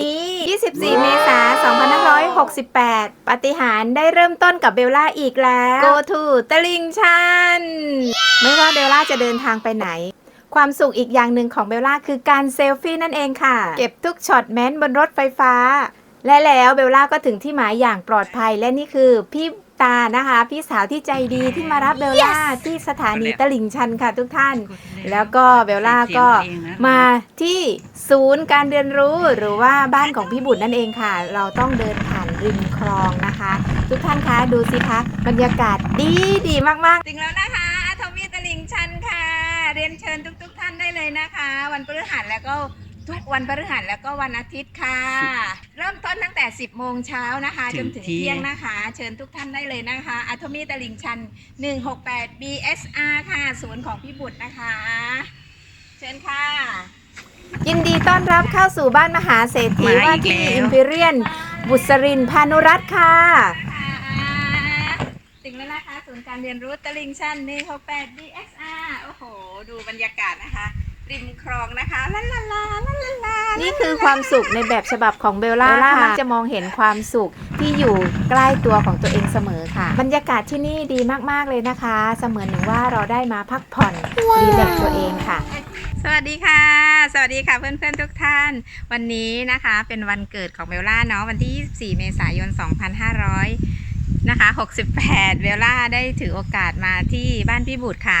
นี้ 24 เมษายน2568ปาฏิหาริย์ได้เริ่มต้นกับเบลล่าอีกแล้ว Go to ตลิงชัน ไม่ว่าเบลล่าจะเดินทางไปไหน ความสุขอีกอย่างหนึ่งของเบลล่าคือการเซลฟี่นั่นเองค่ะ เก็บทุกช็อตแม้นบนรถไฟฟ้า และแล้วเบลล่าก็ถึงที่หมายอย่างปลอดภัยและนี่คือพี่ ตานะคะ พี่สาวที่ใจดีที่มารับเบลล่าที่สถานีตลิ่งชันค่ะทุกท่าน แล้วก็เบลล่าก็มาที่ศูนย์การเรียนรู้หรือว่าบ้านของพี่บุตรนั่นเองค่ะ เราต้องเดินผ่านริมคลองนะคะ ทุกท่านคะดูสิคะบรรยากาศดีดีมากๆถึงแล้วนะคะอาทวีตลิ่งชันค่ะ เรียนเชิญทุก ๆ ท่านได้เลยนะคะ วันพฤหัสแล้วก็ ทุกวันพฤหัสแล้วก็วันอาทิตย์ค่ะ เริ่มต้นตั้งแต่ 10 โมงเช้านะคะจถึนงถึงเที่เที่ยยงงนะคะ เชิญทุกท่านได้เลยนะคะอาทวีตลิ่งชัน 168 BSR ค่ะศูนย์ของพี่บุตรนะคะ เชิญค่ะ ยินดีต้อนรับเข้าสู่บ้านมหาเศรษฐีมาอีกว่าที่แล้ว อิมพีเรียน บุษรินพานุรัตน์ค่ะถึงแล้วนะคะศูนย์การเรียนรู้ตลิ่งชัน168 DSR โอ้โห ดูบรรยากาศนะคะ ริมคลองนะคะลาลาลาลาลาลานี่คือความสุขในแบบฉบับของเบลล่าค่ะมักจะมองเห็นความสุขที่อยู่ใกล้ตัวของตัวเองเสมอค่ะ บรรยากาศที่นี่ดีมากๆเลยนะคะ เสมือนหนึ่งว่าเราได้มาพักผ่อนรีแลกซ์ตัวเองค่ะ สวัสดีค่ะ สวัสดีค่ะเพื่อนๆทุกท่าน วันนี้นะคะเป็นวันเกิดของเบลล่าเนาะวันที่ 24 เมษายน 2500นะคะ68เบลล่าได้ถือโอกาสมาที่บ้านพี่บุตรค่ะ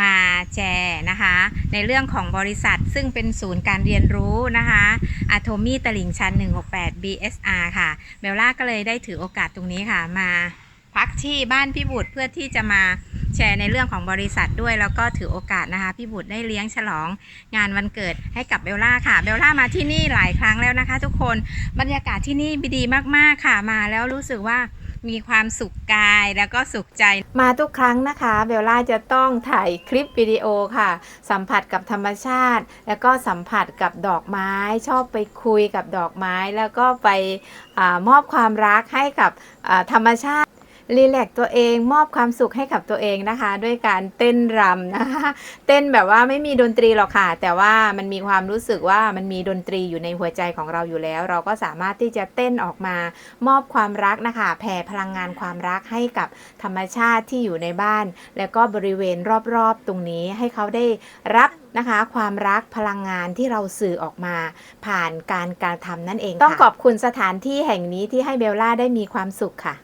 มาแชร์นะคะ ในเรื่องของบริษัทซึ่งเป็นศูนย์การเรียนรู้นะคะอะโทมี่ตลิ่งชัน 168 BSR ค่ะ เบลล่าก็เลยได้ถือโอกาสตรงนี้ค่ะมาพักที่บ้านพี่บุตรเพื่อที่จะมาแชร์ในเรื่องของบริษัทด้วยแล้วก็ถือโอกาสนะคะ พี่บุตรได้เลี้ยงฉลองงานวันเกิดให้กับเบลล่าค่ะ เบลล่ามาที่นี่หลายครั้งแล้วนะคะ ทุกคนบรรยากาศที่นี่ดีมากๆค่ะมาแล้วรู้สึกว่า มีความสุขกายแล้วก็สุขใจ มาทุกครั้งนะคะเบลล่าจะต้องถ่ายคลิปวิดีโอค่ะ สัมผัสกับธรรมชาติ แล้วก็สัมผัสกับดอกไม้ ชอบไปคุยกับดอกไม้ แล้วก็ไปอมอบความรักให้กับธรรมชาติ รีแลกตัวเองมอบความสุขให้กับตัวเองนะคะ ด้วยการเต้นรำนะคะ เต้นแบบว่าไม่มีดนตรีหรอกค่ะ แต่ว่ามันมีความรู้สึกว่ามันมีดนตรีอยู่ในหัวใจของเราอยู่แล้ว เราก็สามารถที่จะเต้นออกมามอบความรักนะคะ แผ่พลังงานความรักให้กับธรรมชาติที่อยู่ในบ้าน แล้วก็บริเวณรอบๆตรงนี้ให้เขาได้รับนะคะความรักพลังงานที่เราสื่อออกมา ผ่านการการทำนั่นเองต้องขอบคุณสถานที่แห่งนี้ที่ให้เบลล่าได้มีความสุขค่ะ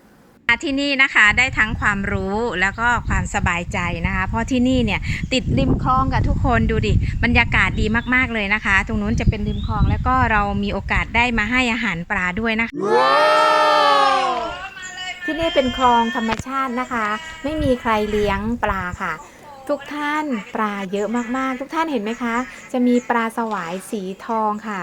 ที่นี่นะคะได้ทั้งความรู้แล้วก็ความสบายใจนะคะ เพราะที่นี่เนี่ยติดริมคลองกับทุกคนดูดิบรรยากาศดีมากๆเลยนะคะ ตรงนู้นจะเป็นริมคลองแล้วก็เรามีโอกาสได้มาให้อาหารปลาด้วยนะคะที่นี่เป็นคลองธรรมชาตินะคะ ไม่มีใครเลี้ยงปลาค่ะทุกท่านปลาเยอะมากๆ ทุกท่านเห็นไหมคะ จะมีปลาสวายสีทองค่ะ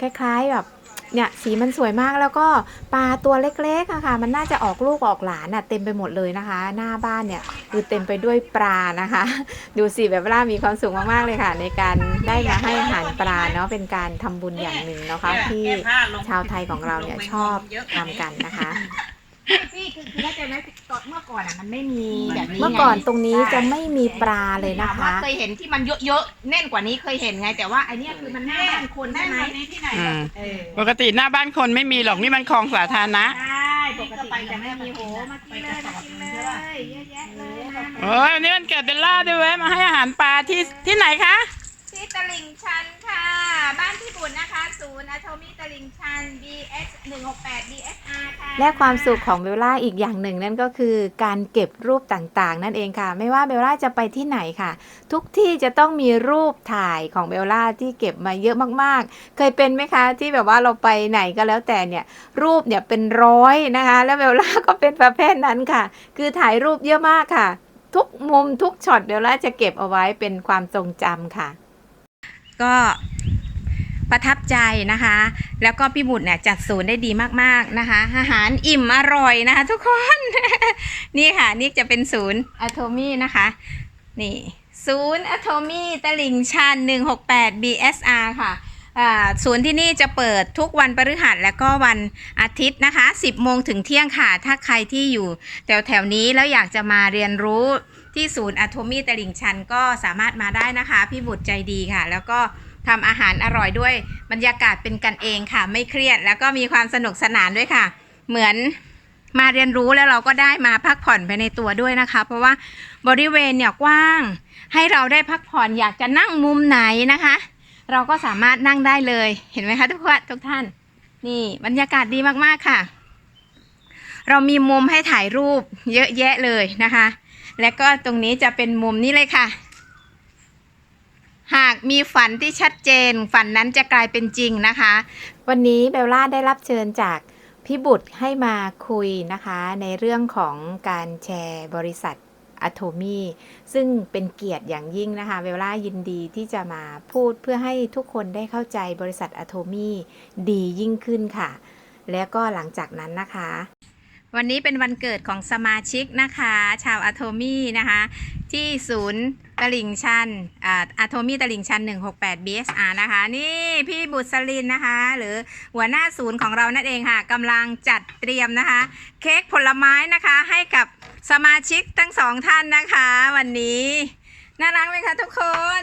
คล้ายๆแบบ เนี่ยสีมันสวยมากแล้วก็ปลาตัวเล็กๆอะค่ะ มันน่าจะออกลูกออกหลานอะเต็มไปหมดเลยนะคะ หน้าบ้านเนี่ยคือเต็มไปด้วยปลานะคะ ดูสิแบบว่ามีความสุขมากๆเลยค่ะ ในการได้มาให้อาหารปลาเนาะเป็นการทำบุญอย่างหนึ่งนะคะที่ชาวไทยของเราเนี่ยชอบทำกันนะคะ พี่คือคือเข้าใจไหมตอนเมื่อก่อนอะมันไม่มีแบบนี้ไงเมื่อก่อนตรงนี้จะไม่มีปลาเลยนะถามว่าคะ เคยเห็นที่มันเยอะๆแน่นกว่านี้เคยเห็นไง แต่ว่าไอเนี้ยคือมันหน้าบ้านคนใช่ไหมอืมเออปกติหน้าบ้านคนไม่มีหรอกนี่มันคลองสาธารณะใช่ปกติจะไม่มีโหมากินเลยมากินเลยเยอะแยะเลยโอ้ยวันนี้มันเกิดเบลล่าด้วยเว้ยมาให้อาหารปลาที่ที่ไหนคะ ที่ตลิ่งชันค่ะบ้านพี่บุญนะคะศูนย์อะโทมี่ตลิ่งชัน BS 168 BSR ค่ะและความสุขของเบลล่าอีกอย่างหนึ่งนั่นก็คือการเก็บรูปต่างๆ นั่นเองค่ะ ไม่ว่าเบลล่าจะไปที่ไหนค่ะ ทุกที่จะต้องมีรูปถ่ายของเบลล่าที่เก็บมาเยอะมากๆ เคยเป็นไหมคะที่แบบว่าเราไปไหนก็แล้วแต่เนี่ยรูปเนี่ยเป็นร้อยนะคะ แล้วเบลล่าก็เป็นประเภทนั้นค่ะ คือถ่ายรูปเยอะมากค่ะ ทุกมุมทุกช็อตเบลล่าจะเก็บเอาไว้เป็นความทรงจำค่ะ ก็ ประทับใจนะคะ แล้วก็พี่บุตรเนี่ยจัดศูนย์ได้ดีมากๆนะคะ อาหารอิ่มอร่อยนะคะ ทุกคน นี่ค่ะ นี่จะเป็นศูนย์อะโทมี่นะคะ นี่ศูนย์อะโทมี่ตลิ่งชัน168 BSR ค่ะศูนย์ที่นี่จะเปิดทุกวันพฤหัสและก็วันอาทิตย์นะคะ 10 โมงถึงเที่ยงค่ะ ถ้าใครที่อยู่แถวแถวๆนี้แล้วอยากจะมาเรียนรู้ที่ศูนย์อะโทมี่ตลิ่งชันก็สามารถมาได้นะคะ พี่บุตรใจดีค่ะ แล้วก็ ทำอาหารอร่อยด้วย บรรยากาศเป็นกันเองค่ะ ไม่เครียดแล้วก็มีความสนุกสนานด้วยค่ะ เหมือนมาเรียนรู้แล้วเราก็ได้มาพักผ่อนไปในตัวด้วยนะคะ เพราะว่าบริเวณเนี่ยกว้าง ให้เราได้พักผ่อนอยากจะนั่งมุมไหนนะคะ เราก็สามารถนั่งได้เลยเห็นไหมคะทุกคนทุกท่าน นี่บรรยากาศดีมากๆค่ะ เรามีมุมให้ถ่ายรูปเยอะแยะเลยนะคะ และก็ตรงนี้จะเป็นมุมนี้เลยค่ะ มีฝันที่ชัดเจน ฝันนั้นจะกลายเป็นจริงนะคะ วันนี้เบลล่าได้รับเชิญจากพี่บุตรให้มาคุยนะคะ ในเรื่องของการแชร์บริษัทอะโทมีซึ่งเป็นเกียรติอย่างยิ่งนะคะเบลล่ายินดีที่จะมาพูดเพื่อให้ทุกคนได้เข้าใจบริษัทอะโทมีดียิ่งขึ้นค่ะ แล้วก็หลังจากนั้นนะคะ วันนี้เป็นวันเกิดของสมาชิกนะคะ ชาวอะโทมี่นะคะ ที่ศูนย์ตลิ่งชันอะโทมี่ตลิ่งชัน 168 BSR นะคะ นี่พี่บุษลินนะคะ หรือหัวหน้าศูนย์ของเรานั่นเองค่ะกำลังจัดเตรียมนะคะ เค้กผลไม้นะคะให้กับสมาชิกทั้งสองท่านนะคะ วันนี้ น่ารักไหมคะทุกคน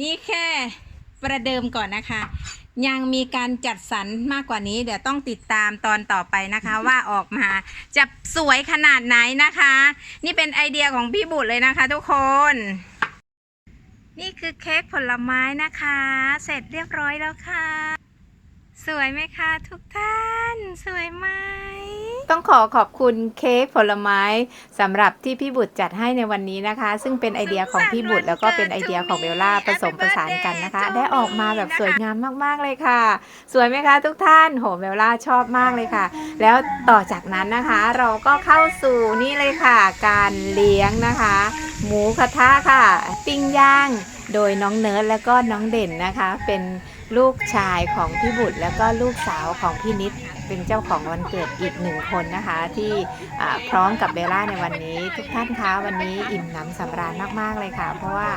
นี่แค่ประเดิมก่อนนะคะ ยังมีการจัดสรรมากกว่านี้ เดี๋ยวต้องติดตามตอนต่อไปนะคะ ว่าออกมาจะสวยขนาดไหนนะคะ นี่เป็นไอเดียของพี่บุตรเลยนะคะทุกคน นี่คือเค้กผลไม้นะคะ เสร็จเรียบร้อยแล้วค่ะ สวยไหมคะทุกท่าน สวยไหม ต้องขอขอบคุณเค้กผลไม้สำหรับที่พี่บุตรจัดให้ในวันนี้นะคะ ซึ่งเป็นไอเดียของพี่บุตรแล้วก็เป็นไอเดียของเบลล่าผสมผสานกันนะคะ ได้ออกมาแบบสวยงามมากๆเลยค่ะ สวยไหมคะทุกท่านโหเบลล่าชอบมากเลยค่ะ แล้วต่อจากนั้นนะคะ เราก็เข้าสู่นี่เลยค่ะ การเลี้ยงนะคะ หมูกระทะค่ะ ปิ้งย่างโดยน้องเนิร์ดและก็น้องเด่นนะคะ เป็นลูกชายของพี่บุตรแล้วก็ลูกสาวของพี่นิด เป็นเจ้าของวันเกิดอีกหนึ่งคนนะคะ ที่พร้อมกับเบลล่าในวันนี้ ทุกท่านคะวันนี้อิ่มหนำสำราญมากๆเลยค่ะ เพราะว่า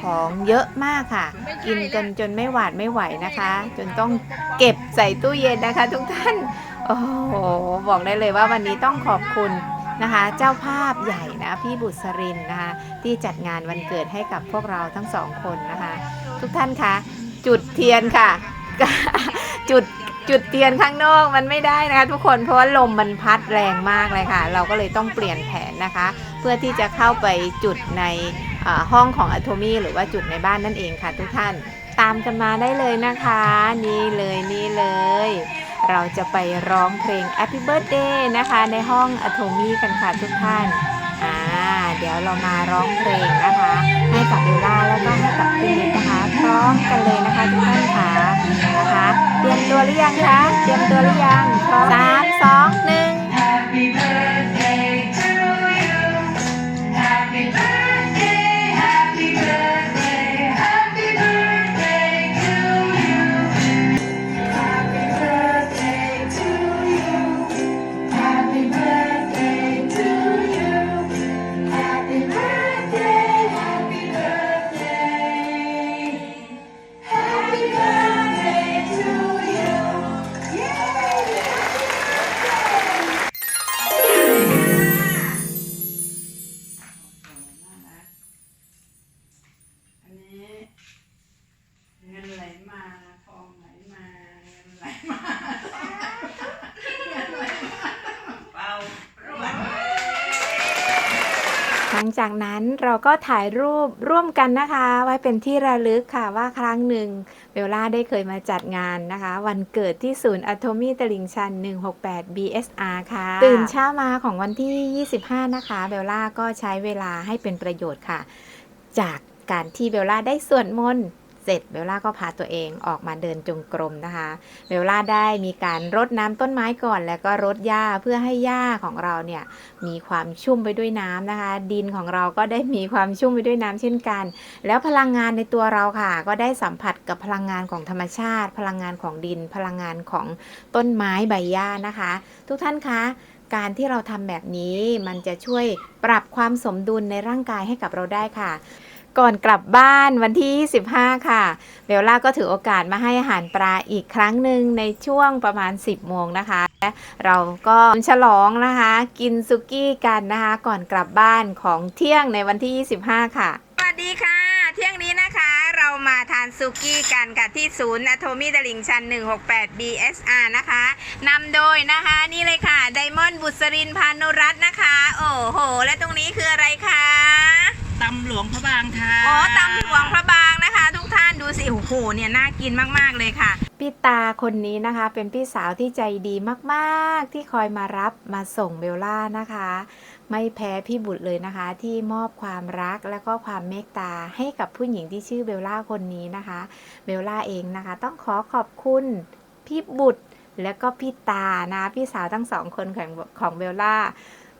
ของเยอะมากค่ะ กินจนจนไม่หวาดไม่ไหวนะคะ จนต้องเก็บใส่ตู้เย็นนะคะ ทุกท่านโอ้โหบอกได้เลยว่าวันนี้ต้องขอบคุณนะคะเจ้าภาพใหญ่นะพี่บุษรินนะคะที่จัดงานวันเกิดให้กับพวกเราทั้งสองคนนะคะ ทุกท่านคะจุดเทียนค่ะ จุด จุดเทียนข้างนอกมันไม่ได้นะคะทุกคนเพราะว่าลมมันพัดแรงมากเลยค่ะ เราก็เลยต้องเปลี่ยนแผนนะคะ เพื่อที่จะเข้าไปจุดในห้องของอะโทมี่หรือว่าจุดในบ้านนั่นเองค่ะ ทุกท่านตามกันมาได้เลยนะคะ นี่เลยนี่เลย เราจะไปร้องเพลง Happy Birthday นะคะ ในห้องอะโทมี่กันค่ะทุกท่าน เดี๋ยวเรามาร้องเพลงนะคะ ให้กับเบลล่าแล้วก็ให้กับพี่นิดนะคะพร้อมกันเลยนะคะทุกท่านค่ะนะคะ เตรียมตัวหรือยังคะเตรียมตัวหรือยังพร้อมสามสองหนึ่ง หลังจากนั้นเราก็ถ่ายรูปร่วมกันนะคะ ไว้เป็นที่ระลึกค่ะว่าครั้งหนึ่งเบลล่าได้เคยมาจัดงานนะคะ วันเกิดที่ศูนย์อะโทมีตลิงชัน 168 BSR ค่ะ ตื่นเช้ามาของวันที่ 25 นะคะ เบลล่าก็ใช้เวลาให้เป็นประโยชน์ค่ะ จากการที่เบลล่าได้สวดมนต์ เสร็จเบลล่าก็พาตัวเองออกมาเดินจงกรมนะคะ เบลล่าได้มีการรดน้ำต้นไม้ก่อน แล้วก็รดหญ้าเพื่อให้หญ้าของเราเนี่ยมีความชุ่มไปด้วยน้ำนะคะ ดินของเราก็ได้มีความชุ่มไปด้วยน้ำเช่นกัน แล้วพลังงานในตัวเราค่ะ ก็ได้สัมผัสกับพลังงานของธรรมชาติ พลังงานของดิน พลังงานของต้นไม้ใบหญ้านะคะ ทุกท่านคะการที่เราทำแบบนี้มันจะช่วยปรับความสมดุลในร่างกายให้กับเราได้ค่ะ ก่อนกลับบ้านวันที่25ค่ะ เบลล่าก็ถือโอกาสมาให้อาหารปลาอีกครั้งหนึ่งในช่วงประมาณ 10 โมงนะคะ เราก็ฉลองนะคะ กินซุกี้กันนะคะ ก่อนกลับบ้านของเที่ยงในวันที่ 25 ค่ะ สวัสดีค่ะ เที่ยงนี้นะคะ เรามาทานซุกี้กันค่ะที่ศูนย์อะโทมี่ตลิงชัน 168 BSR นะคะนำโดยนะคะนี่เลยค่ะไดมอนด์บุษรินพานุรัตน์นะคะ โอ้โห และตรงนี้คืออะไรคะ ตำหลวงพระบางค่ะอ๋อตำหลวงพระบางนะคะ ทุกท่านดูสิโอ้โหเนี่ยน่ากินมากๆเลยค่ะ พี่ตาคนนี้นะคะ เป็นพี่สาวที่ใจดีมากๆ ที่คอยมารับมาส่งเบลล่านะคะ ไม่แพ้พี่บุตรเลยนะคะ ที่มอบความรักและก็ความเมตตาให้กับผู้หญิงที่ชื่อเบลล่าคนนี้นะคะเบลล่าเองนะคะ ต้องขอขอบคุณพี่บุตรและก็พี่ตานะพี่สาวทั้งสองคนของของเบลล่า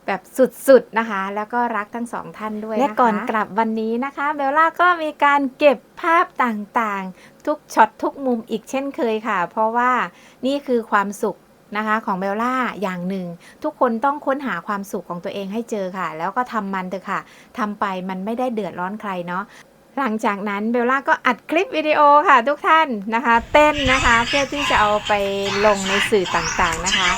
แบบสุดๆนะคะ แล้วก็รักทั้งสองท่านด้วยและก่อนกลับวันนี้นะคะเบลล่าก็มีการเก็บภาพต่างๆ ทุกช็อตทุกมุมอีกเช่นเคยค่ะ เพราะว่านี่คือความสุขนะคะของเบลล่าอย่างหนึ่ง ทุกคนต้องค้นหาความสุขของตัวเองให้เจอค่ะ แล้วก็ทำมันเถอะค่ะทำไปมันไม่ได้เดือดร้อนใครเนาะหลังจากนั้นเบลล่าก็อัดคลิปวิดีโอค่ะทุกท่านนะคะ เต้นนะคะเพื่อที่จะเอาไปลงในสื่อต่างๆนะคะ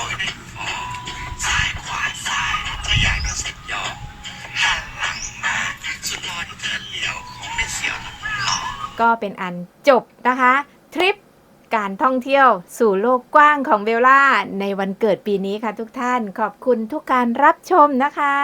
ก็เป็นอันจบนะคะ ทริปการท่องเที่ยวสู่โลกกว้างของเบลล่า ในวันเกิดปีนี้ค่ะทุกท่านขอบคุณทุกการรับชมนะคะ